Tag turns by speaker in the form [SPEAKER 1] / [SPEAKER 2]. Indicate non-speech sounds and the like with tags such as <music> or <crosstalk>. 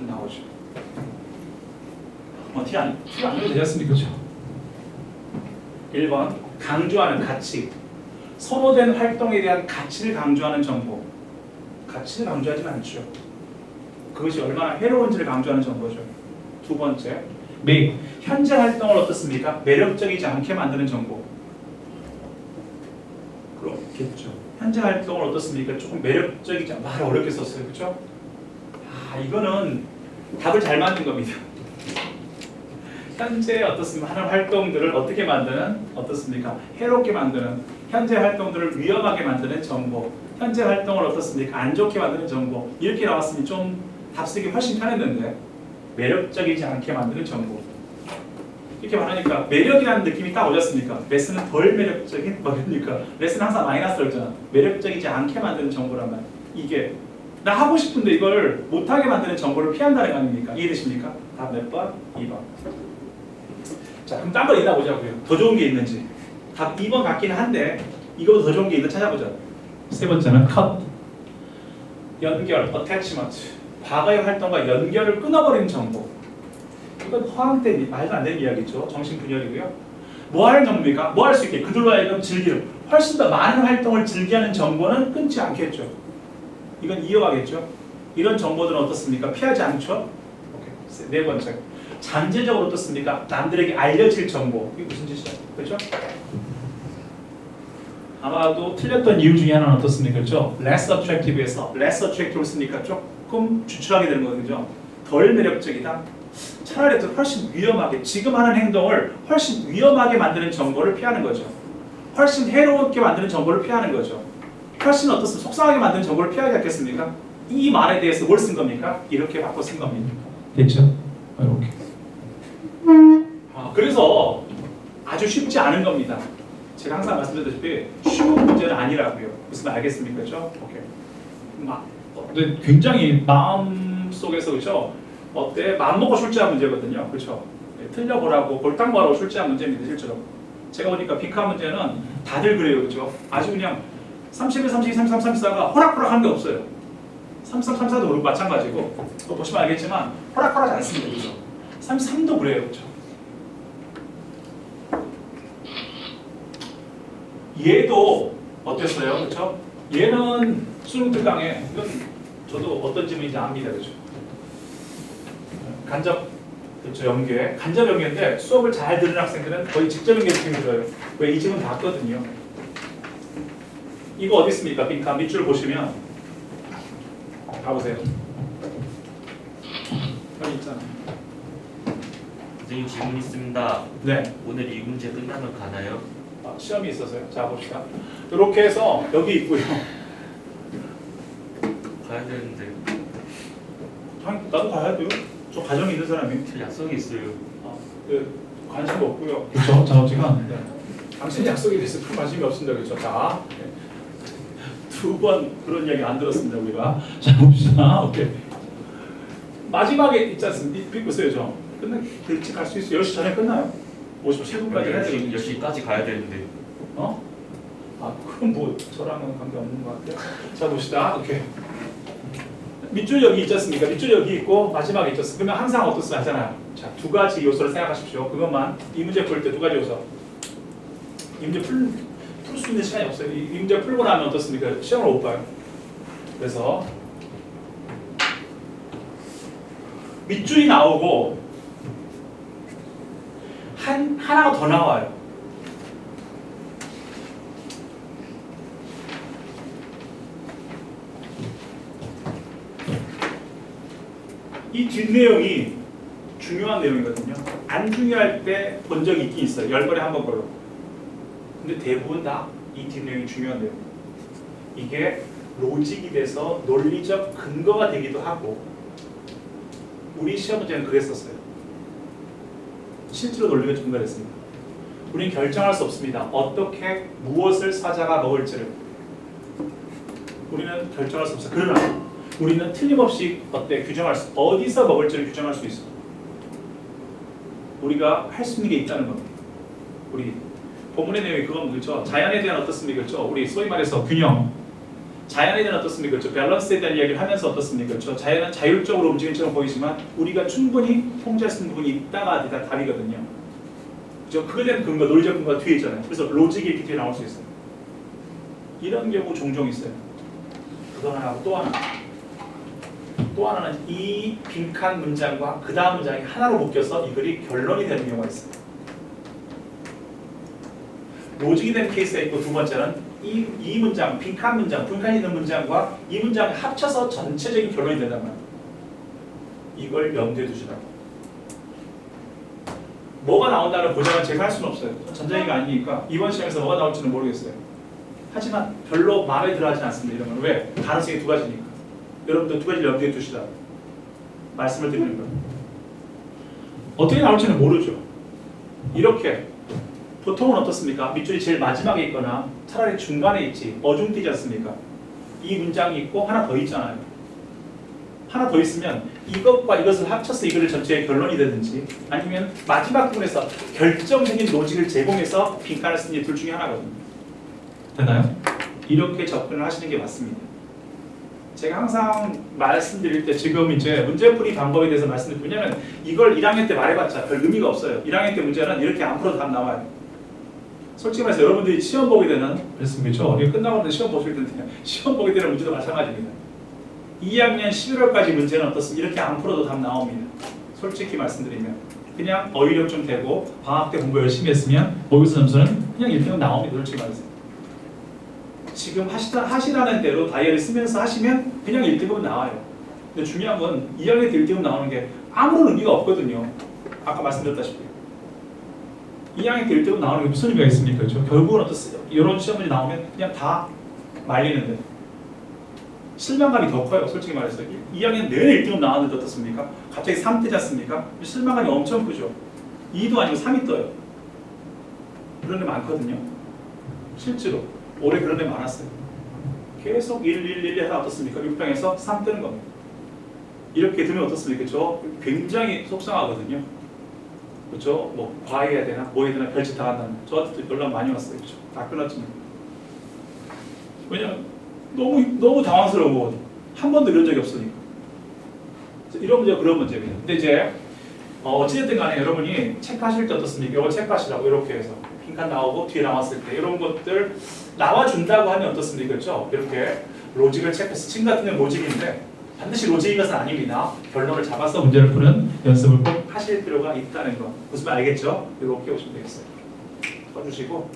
[SPEAKER 1] 딱 나오죠. 어, 티안 티안 내도 되셨습니까? 그죠? 1번 강조하는 가치 선호된 활동에 대한 가치를 강조하는 정보 가치를 강조하진 않죠. 그것이 얼마나 해로운지를 강조하는 정보죠. 두 번째 매 현재 활동을 어떻습니까? 매력적이지 않게 만드는 정보. 그렇겠죠. 현재 활동을 어떻습니까? 조금 매력적이지 않. 말 어렵게 썼어요, 그렇죠? 아 이거는 답을 잘 만든 겁니다. 현재 어떻습니까? 하는 활동들을 어떻게 만드는 어떻습니까? 해롭게 만드는 현재 활동들을 위험하게 만드는 정보. 현재 활동을 어떻습니까? 안 좋게 만드는 정보. 이렇게 나왔으면 좀 답쓰기 훨씬 편했는데 매력적이지 않게 만드는 정보. 이렇게 말하니까 매력이라는 느낌이 딱 오셨습니까? 레슨은 덜 매력적인 <laughs> 뭐입니까? 레슨은 항상 마이너스를 했잖아. 매력적이지 않게 만드는 정보란 말. 이게 나 하고 싶은데 이걸 못하게 만드는 정보를 피한다는 거 아닙니까? 이해되십니까? 답 몇 번? 2번. 자 그럼 딴 거 있나 보자고요. 더 좋은 게 있는지. 답 2번 같긴 한데 이거보다 더 좋은 게 있는지 찾아보자. 세 번째는 cut. 연결, attachment. 과거의 활동과 연결을 끊어버리는 정보. 이건 허황 때 말도 안 되는 이야기죠. 정신분열이고요. 뭐 하는 정보입니까? 뭐 할 수 있게 그들로 하여금 즐기는 훨씬 더 많은 활동을 즐기하는 정보는 끊지 않겠죠. 이건 이어가겠죠. 이런 정보들은 어떻습니까? 피하지 않죠. 오케이. 세- 네 번째. 잠재적으로 어떻습니까? 남들에게 알려질 정보. 이게 무슨 뜻이야? 그렇죠? 아마도 틀렸던 이유 중에 하나는 어떻습니까? 그렇죠? less attractive에서 less attractive를 쓰니까 조금 추출하게 되는 거죠. 덜 매력적이다. 차라리 더 훨씬 위험하게 지금 하는 행동을 훨씬 위험하게 만드는 정보를 피하는 거죠. 훨씬 해롭게 만드는 정보를 피하는 거죠. 훨씬 어떻습니까? 속상하게 만드는 정보를 피하지 않겠습니까? 이 말에 대해서 뭘 쓴 겁니까? 이렇게 바꿔 쓴 겁니다. 됐죠? 이렇게. 아, 그래서 아주 쉽지 않은 겁니다. 제가 항상 말씀드렸다시피 쉬운 문제는 아니라고요. 무슨 말 알겠습니까? 그렇죠? 오케이. 막 어, 근데 굉장히 마음 속에서 그렇죠? 어때? 마음 먹고 출제한 문제거든요. 그렇죠? 네, 틀려보라고 골탕 보라고 출제한 문제입니다. 실제로. 제가 보니까 빈칸 문제는 다들 그래요. 그렇죠? 아주 그냥 31, 32, 33, 34가 호락호락한 게 없어요. 33, 34도 그렇고 마찬가지고 또 보시면 알겠지만 호락호락하지 않습니다. 그렇죠? 33도 그래요. 그렇죠? 얘도 어땠어요? 그렇죠? 얘는 수능 특강에 이건 저도 어떤 질문인지 압니다. 그렇죠? 간접 그렇죠 연계 간접 연계인데 수업을 잘 들은 학생들은 거의 직접 연계 들어요. 왜 이 질문 봤거든요. 이거 어디 있습니까? 빈칸 밑줄 보시면 가보세요. 여기 있잖아.
[SPEAKER 2] 선생님 질문 있습니다.
[SPEAKER 1] 네.
[SPEAKER 2] 오늘 이 문제 끝나면 가나요?
[SPEAKER 1] 아, 시험이 있어서요. 자 봅시다. 이렇게 해서 여기 있고요.
[SPEAKER 2] 가야 되는데
[SPEAKER 1] 한- 나도 가야 돼요. 저 가정이 있는 사람이.
[SPEAKER 2] 저 약속이 있어요.
[SPEAKER 1] 아, 그 관심도 없고요. 그렇죠. 작업지가. 네. 당신 약속에 대해서 큰 관심이 없습니다. 그렇죠. 자, 두 번 그런 이야기 안 들었습니다. 우리가. 자 봅시다. 오케이. 마지막에 있지 않습니까? 이- 보세요, 저. 끝내 일찍 갈 수 있어요. 10시 전에 끝나요. 50분까지 해야 되거든요.
[SPEAKER 2] 10시까지 가야 되는데
[SPEAKER 1] 어? 아, 그럼 뭐 저랑은 관계 없는 것 같아요. 자 봅시다. 오케이. 밑줄 여기 있지 않습니까? 밑줄 여기 있고 마지막에 있지 않습니까? 그러면 항상 어떻습니까? 하잖아요. 자, 두 가지 요소를 생각하십시오. 그것만 이 문제 풀 때 두 가지 요소. 이 문제 풀, 풀 수 있는 시간이 없어요. 이, 이 문제 풀고 나면 어떻습니까? 시험을 못 봐요. 그래서 밑줄이 나오고 한 하나가 더 나와요. 이 뒷내용이 중요한 내용이거든요. 안 중요할 때 본 적이 있긴 있어요. 열 번에 한 번 걸로. 근데 대부분 다 이 뒷내용이 중요한 내용. 이게 로직이 돼서 논리적 근거가 되기도 하고 우리 시험 문제는 그랬었어요. 실제로 논리가 증가했습니다. 우리는 결정할 수 없습니다. 어떻게 무엇을 사자가 먹을지를 우리는 결정할 수 없어요. 그러나 우리는 틀림없이 어때 규정할 수 어디서 먹을지를 규정할 수 있어. 우리가 할 수 있는 게 있다는 겁니다. 우리 본문의 내용이 그건 그렇죠. 자연에 대한 어떻습니까? 그렇죠. 우리 소위 말해서 균형. 자연에 대한 어떻습니까? 그렇죠. 밸런스에 대한 이야기를 하면서 어떻습니까? 그렇죠. 자연은 자율적으로 움직이는 것처럼 보이지만 우리가 충분히 통제할 수 있는 부분이 있다가 아니다 답이거든요. 그죠? 그에 대한 근거, 논리적 근거가 뒤에 있잖아요. 그래서 로직이 이렇게 뒤에 나올 수 있어요. 이런 경우 종종 있어요. 그거 하나하고 또 하나. 또 하나는 이 빈칸 문장과 그 다음 문장이 하나로 묶여서 이 글이 결론이 되는 경우가 있어요. 로직이 된 케이스가 있고 두 번째는 이, 이 문장, 빈칸 문장, 빈칸이 있는 문장과 이 문장을 합쳐서 전체적인 결론이 된단 말이에요. 이걸 염두에 두시라고. 뭐가 나온다는 보장은 제가 할 수는 없어요. 전자기가 아니니까 이번 시험에서 뭐가 나올지는 모르겠어요. 하지만 별로 마음에 들어 하진 않습니다. 이런 건 왜? 가능성이 두 가지니까. 여러분들 두 가지를 염두에 두시라고. 말씀을 드리는 거예요. 어떻게 나올지는 모르죠. 이렇게 보통은 어떻습니까? 밑줄이 제일 마지막에 있거나 차라리 중간에 있지 어중뛰지 않습니까? 이 문장이 있고 하나 더 있잖아요. 하나 더 있으면 이것과 이것을 합쳐서 이거를 전체의 결론이 되든지 아니면 마지막 부분에서 결정적인 로직을 제공해서 빈칸을 쓰는 둘 중에 하나거든요. 되나요? 이렇게 접근을 하시는 게 맞습니다. 제가 항상 말씀드릴 때 지금 이제 문제풀이 방법에 대해서 말씀드리고 왜냐면 이걸 1학년 때 말해봤자 별 의미가 없어요. 1학년 때 문제는 이렇게 안 풀어도 답 나와요. 솔직히 말해서 여러분들이 시험 보게 되는 그렇습니까? 이게 끝나고 나서 시험 보실 텐데 <laughs> 시험 보게 되는 문제도 마찬가지입니다. 2학년 11월까지 문제는 어떻습니까? 이렇게 안 풀어도 답 나옵니다. 솔직히 말씀드리면 그냥 어휘력 좀 되고 방학 때 공부 열심히 했으면 모의고사 점수는 그냥 1등은 나옵니다. 솔직히 말해서. 지금 하시다, 하시라는 대로 다이어리 쓰면서 하시면 그냥 1등급은 나와요. 근데 중요한 건 2학년 때 1등급 나오는 게 아무런 의미가 없거든요. 아까 말씀드렸다시피. 2학년 때 1등급 나오는 게 무슨 의미가 있습니까? 그렇죠? 결국은 어떻습니까? 이런 시험문이 나오면 그냥 다 말리는데 실망감이 더 커요. 솔직히 말해서 2학년 내내 1등급 나왔는데 어떻습니까? 갑자기 3 뜨지 않습니까? 실망감이 엄청 크죠. 2도 아니고 3이 떠요. 그런 데 많거든요. 실제로 올해 그런 데 많았어요. 계속 1, 1, 1 하다 어떻습니까? 6평에서 3 뜨는 겁니다. 이렇게 되면 어떻습니까? 저 굉장히 속상하거든요. 그렇죠? 뭐 과외해야 되나 뭐 해야 되나 별짓 다 한다는 저한테도 연락 많이 왔어요. 그렇죠? 다 끊었지만 왜냐 너무 너무 당황스러워 한 번도 이런 적이 없으니까 이런 문제 가 그런 문제입니다. 근데 이제 어, 어찌됐든 간에 여러분이 체크하실 때 어떻습니까? 이거 체크하시라고 이렇게 해서 빈칸 나오고 뒤에 나왔을 때 이런 것들 나와준다고 하면 어떻습니까? 그렇죠? 이렇게 로직을 체크해서 침 같은 건 로직인데 반드시 로직인 것은 아닙니다. 결론을 잡아서 문제를 푸는 연습을 꼭 하실 필요가 있다는 거. 무슨 말 알겠죠? 이렇게 오시면 되겠어요. 써주시고